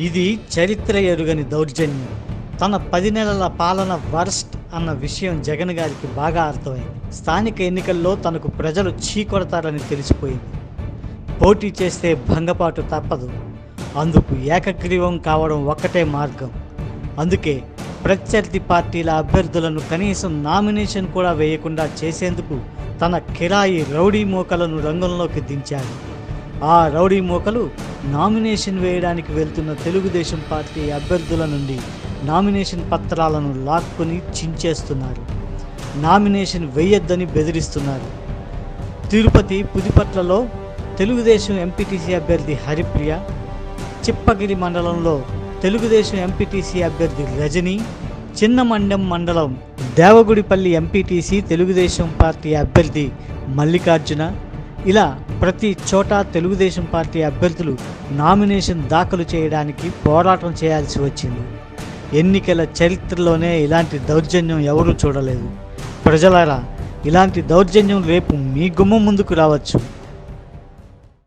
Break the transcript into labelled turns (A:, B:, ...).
A: ఇది చరిత్ర ఎరుగని దౌర్జన్యం. తన పది నెలల పాలన వర్స్ట్ అన్న విషయం జగన్ గారికి బాగా అర్థమైంది. స్థానిక ఎన్నికల్లో తనకు ప్రజలు చీకొడతారని తెలిసిపోయింది. పోటీ చేస్తే భంగపాటు తప్పదు. అందుకు ఏకగ్రీవం కావడం ఒక్కటే మార్గం. అందుకే ప్రత్యర్థి పార్టీల అభ్యర్థులను కనీసం నామినేషన్ కూడా వేయకుండా చేసేందుకు తన కిరాయి రౌడీ మోకలను రంగంలోకి దించాడు ఆ రౌడీ మోకలు నామినేషన్ వేయడానికి వెళ్తున్న తెలుగుదేశం పార్టీ అభ్యర్థుల నుండి నామినేషన్ పత్రాలను లాక్కుని చించేస్తున్నారు. నామినేషన్ వేయొద్దని బెదిరిస్తున్నారు. తిరుపతి పుదిపట్లలో తెలుగుదేశం ఎంపీటీసీ అభ్యర్థి హరిప్రియ చిప్పగిరి మండలంలో తెలుగుదేశం ఎంపీటీసీ అభ్యర్థి రజని చిన్నమండం మండలం దేవగుడిపల్లి ఎంపీటీసీ తెలుగుదేశం పార్టీ అభ్యర్థి మల్లికార్జున. ఇలా ప్రతి చోట తెలుగుదేశం పార్టీ అభ్యర్థులు నామినేషన్ దాఖలు చేయడానికి పోరాటం చేయాల్సి వచ్చింది. ఎన్నికల చరిత్రలోనే ఇలాంటి దౌర్జన్యం ఎవరూ చూడలేదు. ప్రజలారా ఇలాంటి దౌర్జన్యం రేపు మీ గుమ్మం ముందుకు రావచ్చు.